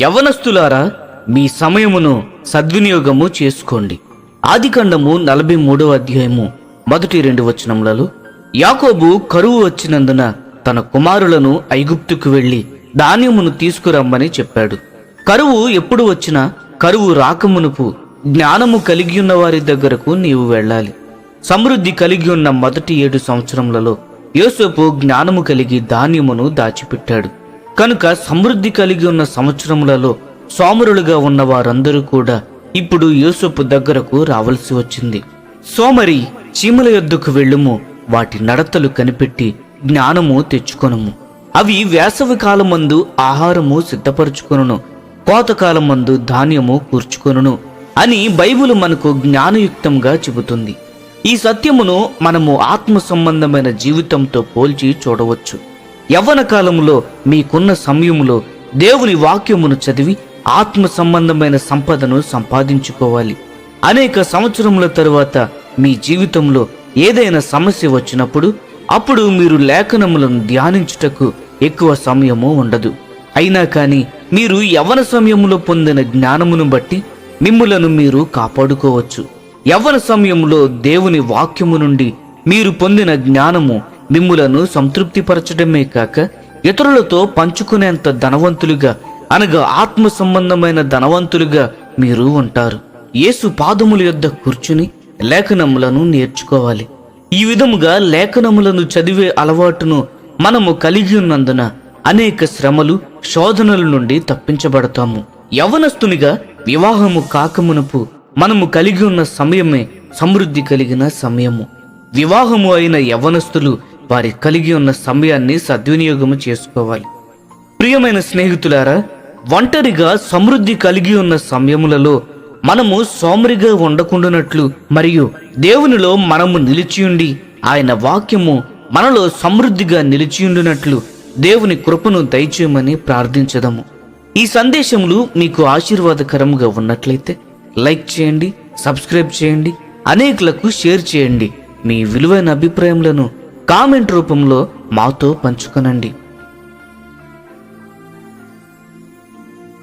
యవనస్తులారా మీ సమయమును సద్వినియోగము చేసుకోండి. ఆదికాండము నలభై మూడవ అధ్యాయము మొదటి రెండు వచనములలో యాకోబు కరువు వచ్చినందున తన కుమారులను ఐగుప్తుకు వెళ్ళి ధాన్యమును తీసుకురమ్మని చెప్పాడు. కరువు ఎప్పుడు వచ్చినా కరువు రాకమునుపు జ్ఞానము కలిగి ఉన్న వారి దగ్గరకు నీవు వెళ్ళాలి. సమృద్ధి కలిగి ఉన్న మొదటి ఏడు సంవత్సరములలో యోసేపు జ్ఞానము కలిగి ధాన్యమును దాచిపెట్టాడు. కనుక సమృద్ధి కలిగి ఉన్న సంవత్సరములలో సోమరులుగా ఉన్న వారందరూ కూడా ఇప్పుడు యూసుఫ్ దగ్గరకు రావలసి వచ్చింది. సోమరి చీమల యొద్దకు వెళ్ళుము వాటి నడతలు కనిపెట్టి జ్ఞానము తెచ్చుకొనుము. అవి వేసవి కాలమందు ఆహారము సిద్ధపరచుకొనును కోతకాలమందు ధాన్యము కూర్చుకొనును అని బైబిల్ మనకు జ్ఞానయుక్తంగా చెబుతుంది. ఈ సత్యమును మనము ఆత్మ సంబంధమైన జీవితంతో పోల్చి చూడవచ్చు. యవ్వన కాలంలో మీకున్న సమయంలో దేవుని వాక్యమును చదివి ఆత్మ సంబంధమైన సంపదను సంపాదించుకోవాలి. అనేక సంవత్సరముల తరువాత మీ జీవితంలో ఏదైనా సమస్య వచ్చినప్పుడు అప్పుడు మీరు లేఖనములను ధ్యానించుటకు ఎక్కువ సమయము ఉండదు. అయినా కానీ మీరు యవ్వన సమయంలో పొందిన జ్ఞానమును బట్టి మిమ్ములను మీరు కాపాడుకోవచ్చు. యవ్వన సమయంలో దేవుని వాక్యము నుండి మీరు పొందిన జ్ఞానము మిమ్ములను సంతృప్తిపరచడమే కాక ఇతరులతో పంచుకునేంత ధనవంతులుగా అనగా ఆత్మ సంబంధమైన ధనవంతులుగా మీరు ఉంటారు. యేసు పాదముల యొద్ద కూర్చుని లేఖనములను నేర్చుకోవాలి. ఈ విధముగా లేఖనములను చదివే అలవాటును మనము కలిగి ఉన్నందున అనేక శ్రమలు శోధనల నుండి తప్పించబడతాము. యవనస్తునిగా వివాహము కాకమునపు మనము కలిగి ఉన్న సమయమే సమృద్ధి కలిగిన సమయము. వివాహము అయిన యవనస్తులు వారి కలిగి ఉన్న సమయాన్ని సద్వినియోగము చేసుకోవాలి. ప్రియమైన స్నేహితులారా ఒంటరిగా సమృద్ధి కలిగి ఉన్న సమయములలో మనము సోమరిగా ఉండకుండానట్లు మరియు దేవునిలో మనము నిలిచియుండి ఆయన వాక్యము మనలో సమృద్ధిగా నిలిచియుండునట్లు దేవుని కృపను దయచేయమని ప్రార్థించదము. ఈ సందేశములు మీకు ఆశీర్వాదకరముగా ఉన్నట్లయితే లైక్ చేయండి సబ్స్క్రైబ్ చేయండి అనేకులకు షేర్ చేయండి. మీ విలువైన అభిప్రాయములను కామెంట్ రూపంలో మాతో పంచుకొనండి.